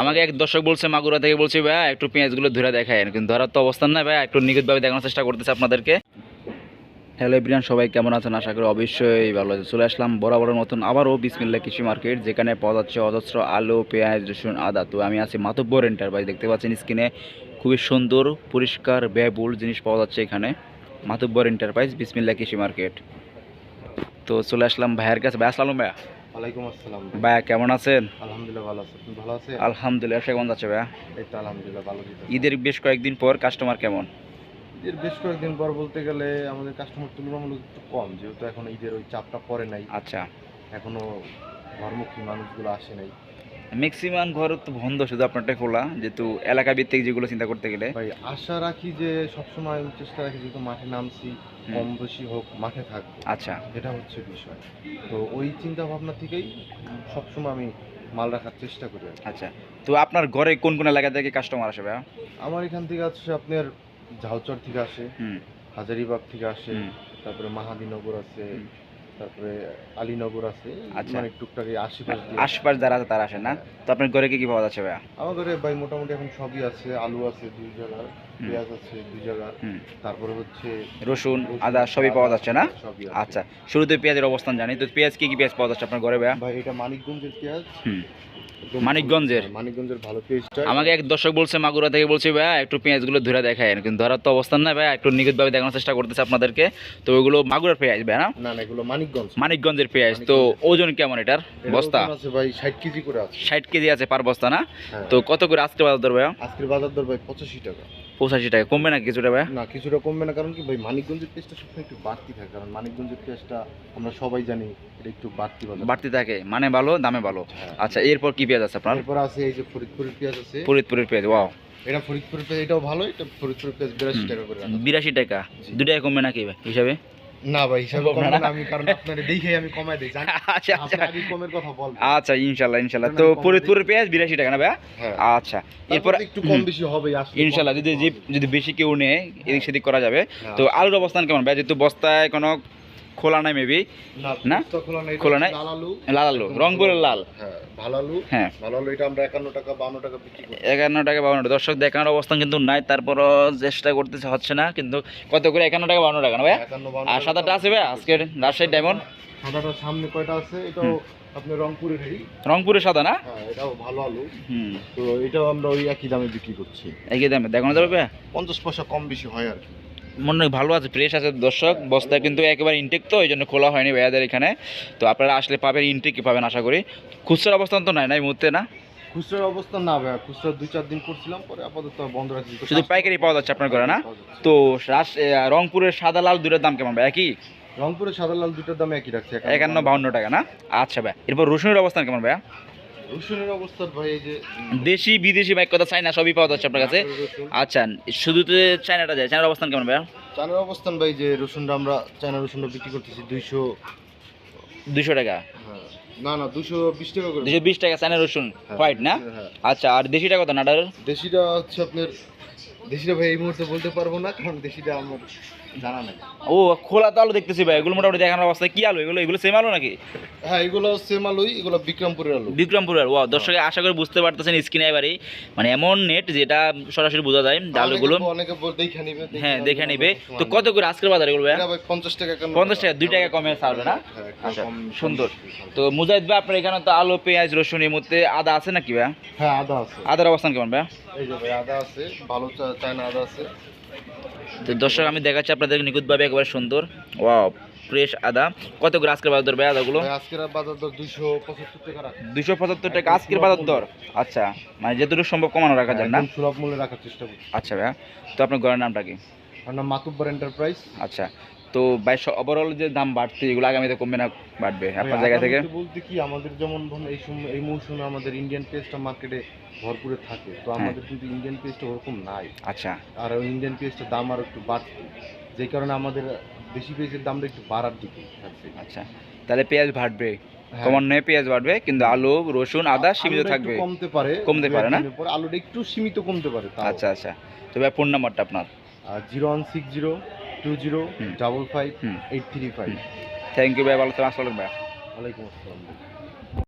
আমাকে এক দর্শক বলছে, মাগুরা থেকে বলছি, ভাই, একটু পেঁয়াজগুলো ধরে দেখায় কিন্তু ধরার তো অবস্থান নাই, ভাই, একটু নিখুঁতভাবে দেখানোর চেষ্টা করতেছে আপনাদেরকে। হ্যালো এভরিয়ান সবাই কেমন আছেন? আশা করি অবশ্যই ভালো আছে চলে আসলাম বরাবরের মতন আবারও বিসমিল্লা কৃষি মার্কেট, যেখানে পাওয়া যাচ্ছে অজস্র আলু, পেঁয়াজ, রসুন, আদা। তো আমি আছি মাতব্বর এন্টারপ্রাইজ দেখতে পাচ্ছেন স্ক্রিনে খুবই সুন্দর, পরিষ্কার, ব্যয়বহুল জিনিস পাওয়া যাচ্ছে এখানে। মাতব্বর এন্টারপ্রাইজ বিসমিল্লা কৃষি মার্কেট। তো চলে আসলাম ভাইয়ের কাছে। ভাই, আসসালাম ভাইয়া। ওয়ালাইকুম আসসালাম। ভাইয়া কেমন আছেন? আলহামদুলিল্লাহ ভালো আছি। ভালো আছেন? আলহামদুলিল্লাহ ব্যবসা কেমন যাচ্ছে ভাইয়া? এই তো আলহামদুলিল্লাহ ভালো ঈদের বেশ কয়েকদিন পর কাস্টমার কেমন? ঈদের বেশ কয়েকদিন পর বলতে গেলে আমাদের কাস্টমার তুলনামূলক একটু কম যেহেতু এখন ঈদের ওই চাপটা পড়ে নাই। আচ্ছা। এখনও ঘরমুখী মানুষগুলো আসে নাই। ম্যাক্সিমাম ঘর তো বন্ধ শুধু আপনারটা খোলা যেহেতু এলাকা ভিত্তিক যেগুলো চিন্তা করতে গেলে। ভাই আশা রাখি যে সবসময় আমি চেষ্টা রাখি যেহেতু মাঠে নামছি কম বেশি হোক মাঠে থাকব। আচ্ছা। এটা হচ্ছে বিষয়। তো ওই চিন্তা ভাবনা থেকেই সবসময় আমি মাল রাখার চেষ্টা করি আচ্ছা। তো আপনার ঘরে কোন কোন এলাকা থেকে কাস্টমার আসে ভাইয়া? আমার এখান থেকে আছে আপনার ঝাউচর থেকে আসে হাজারিবাগ থেকে আসে তারপরে মাহাদিনগর আছে। তারপরে আলীনগর আছে। আচ্ছা। মানে টুকটাক এই আশিপাশ দিয়ে। আশপাশ যারা আছে তারা আসে না? তো আপনার ঘরে কি কি পাওয়া যাচ্ছে ভাইয়া? আমার ঘরে ভাই মোটামুটি এখন সবই আছে। আলু আছে দুই জায়গার পেঁয়াজ আছে দুই জায়গার তারপরে হচ্ছে রসুন আদা সবই পাওয়া যাচ্ছে না। আচ্ছা শুরুতে পেঁয়াজের অবস্থান জানি। তো পেঁয়াজ কি কি পেঁয়াজ পাওয়া যাচ্ছে আপনার ঘরে ভাইয়া? ভাই এটা মানিকগঞ্জের পেঁয়াজ। মানিকগঞ্জের? হ্যাঁ, মানিকগঞ্জের ভালো পেঁয়াজটা আমাকে এক দর্শক বলছে মাগুরা থেকে বলছে ভাইয়া একটু পেঁয়াজগুলো ধরে দেখায়। কিন্তু ধরার তো অবস্থান নাই ভাইয়া একটু নিখুঁতভাবে দেখানোর চেষ্টা করতেছে আপনাদেরকে। তো ওইগুলো মাগুরার পেঁয়াজ ভাই না? না না এগুলো মানিকগঞ্জ। মানিকগঞ্জের পেঁয়াজ। তো ওজন কেমন এটার বস্তা? আছে ভাই ষাট কেজি করে আছে। ষাট কেজি আছে পার বস্তা না? হ্যাঁ। তো কত করে আজকে বাজার দর ভাইয়া? আজকের বাজার দর ভাই পঁচাশি টাকা। পঁচাশি টাকা কমবে না কিছুটা ভাই না কিছুটা কমবে না কারণ কি ভাই মানিকগঞ্জের পেঁয়াজটা সবসময় একটু বাড়তি থাকে। কারণ মানিকগঞ্জের পেঁয়াজটা আমরা সবাই জানি এটা একটু বাড়তি ভালো বাড়তি থাকে মানে ভালো দামে ভালো। হ্যাঁ। আচ্ছা এরপর কি পেঁয়াজ আছে আপনার? এরপর আছে এই যে ফরিদপুরের পেঁয়াজ আছে। ফরিদপুরের পেঁয়াজ ওয়াও এটা ফরিদপুরের পেঁয়াজ এটাও ভালো এটা ফরিদপুরের পেঁয়াজ বিরাশি টাকা করে বিরাশি টাকা? দুটাই দু টাকা কমবে নাকি ভাই হিসাবে? না ভাই হিসাবে কমবে কমবে না? আমি কারণ আপনারে দেখেই আমি কমাই দেই জানেন? আচ্ছা আচ্ছা। আমি কমের কথা বলবেন। আচ্ছা ইনশাল্লাহ ইনশাল্লাহ। না, তো ফরিদপুরের পেঁয়াজ বিরাশি টাকা না ভাইয়া? হ্যাঁ। আচ্ছা এরপর একটু কম বেশি হবে ইনশাল্লাহ যদি বেশি যদি বেশি কেউ নেয় এদিক সেদিক করা যাবে। হ্যাঁ। তো আলুর অবস্থান কেমন ভাই যেহেতু বস্তায় কোনো খোলা নাই মেবি না? খোলা নাই খোলা নাই? লাল আলু লাল আলু রংপুরের লাল। হ্যাঁ ভালো আলু হ্যাঁ। ভালো আলু এটা আমরা একান্ন টাকা বান্ন টাকা বিক্রি করি। একান্ন টাকা বাউন্ন টাকা। দর্শক দেখানোর অবস্থান কিন্তু নাই তারপরও চেষ্টা করতেছে হচ্ছে না কিন্তু কত করে? একান্ন টাকা বাউন্ন টাকা না ভাই আর সাদাটা আছে ভাই আজকের রাজশাহী ডায়মন্ড সাদাটার সামনে কয়টা আছে? এটাও আপনার রংপুরেরই রংপুরের সাদা না? হ্যাঁ এটাও ভালো আলু হুম। তো এটাও আমরা ওই একই দামে বিক্রি করছি। একই দামে। দেখানো যাবে পঞ্চাশ পয়সা কম বেশি হয় আর কি। মনে হয় ভালো আছে ফ্রেশ আছে দর্শক। বস্তা কিন্তু একেবারে ইনটেক তো ওই জন্য খোলা হয়নি ভাইয়াদের এখানে। তো আপনারা আসলে পাবেন ইনটেকই পাবেন আশা করি। খুচরার অবস্থান তো নাই না এই মুহূর্তে না? খুচরার অবস্থা না ভাই খুচরা দুই চার দিন করছিলাম পরে আপাতত বন্ধ রাখছি। শুধু পাইকারি পাওয়া যাচ্ছে আপনার ঘরে না? তো রংপুরের সাদা লাল দুটোর দাম কেমন ভাই একই? রংপুরের সাদা লাল দুটার দাম একই রাখছে একান্ন বাউন্ন টাকা না? আচ্ছা ভাই এরপর রসুনের অবস্থান কেমন ভাইয়া? রসুনের অবস্থা ভাই এই যে দেশি বিদেশি বাইক কথা চায়না সবই পাওয়া যাচ্ছে আপনার কাছে? আচ্ছা শুধু তো চায়নাটা যায় চায়নার অবস্থান কেমন ভাইয়া? চায়নার অবস্থান ভাই যে রসুনটা আমরা চায়না রসুনটা বিক্রি করতেছি দুইশো দুশো টাকা? হ্যাঁ। না না দুশো বিশ টাকা করে। দুশো বিশ টাকা চায়না রসুন হ্যাঁ, হোয়াইট না? হ্যাঁ। আচ্ছা আর দেশিটা কত নাটার দেশিটা হচ্ছে আপনার দেশিটা ভাই এই মুহূর্তে বলতে পারব না কারণ দেশিটা আমার জানা নাই। ও খোলা তো আলু দেখতেছি ভাই এগুলো মোটামুটি দেখানোর অবস্থা। কি আলু? এগুলো এগুলো সেম আলু নাকি? হ্যাঁ এগুলো সেম আলুই এগুলো বিক্রমপুরের আলু। বিক্রমপুরের ওয়া দর্শকে আশা করে বুঝতে পারতেছেন স্ক্রিনে এবারেই মানে এমন নেট যেটা সরাসরি বোঝা যায় যে অনেকে- দেখে নিবে হ্যাঁ দেখে নিবে। তো কত করে আজকের বাজার এগুলো ভাই পঞ্চাশ টাকা পঞ্চাশ টাকা দুই টাকা কমে ছাড়বে না? হ্যাঁ, আচ্ছা সুন্দর। তো মুজাহিদ ভাই আপনার এখানে তো আলু পেঁয়াজ রসুন এর মধ্যে আদা আছে নাকি ভাইয়া? হ্যাঁ আদা আছে। আদার অবস্থান কেমন ভাইয়া? এই যে ভাই আদা আছে ভালো আছে। তো দর্শক আমি দেখাচ্ছি আপনাদের নিখুঁতভাবে একবার সুন্দর। ওয়াও ফ্রেশ আদা। কত করে আজকের বাজার দর ভাই আদাগুলো? আজকের বাজার দর দুইশো পঁচাত্তর টাকা দুশো পঁচাত্তর টাকা আজকের বাজার দর? আচ্ছা মানে যেটুকু সম্ভব কমানো রাখা যায় না? সুলভ মূল্যে রাখার চেষ্টা করি। আচ্ছা ভাইয়া তো আপনার ঘরের নামটা কি? আমার নাম মাতুব্বর এন্টারপ্রাইজ আচ্ছা তো ভাই ওভারঅল যে দাম বাড়ছে এগুলো আগামীতে কমবে না বাড়বে? আপনার জায়গা থেকে? বলতে কি আমাদের যেমন ধরুন এই সময় এই মৌসুমে আমাদের ইন্ডিয়ান পেস্টটা মার্কেটে ভরপুরে থাকে তো হ্যাঁ। আমাদের কিন্তু ইন্ডিয়ান পেস্টটা ওরকম নাই। আচ্ছা। আর ওই ইন্ডিয়ান পেস্টের দাম আরও একটু বাড়ছে যে কারণে আমাদের দেশি পেস্টের দামটা একটু বাড়ার দিকে থাকবে আচ্ছা। তাহলে পেঁয়াজ বাড়বে? হ্যাঁ। ক্রমান্বয়ে পেঁয়াজ বাড়বে কিন্তু আলু রসুন আদা সীমিত থাকবে? কমতে পারে কমতে পারে না? আলুটা একটু সীমিত কমতে পারে আচ্ছা আচ্ছা। তো ভাই ফোন নাম্বারটা আপনার। Zero one six zero two zero double five eight three five thank you ভাই। ভালো আসসালাম ভাই। ওয়ালাইকুম আসসালাম।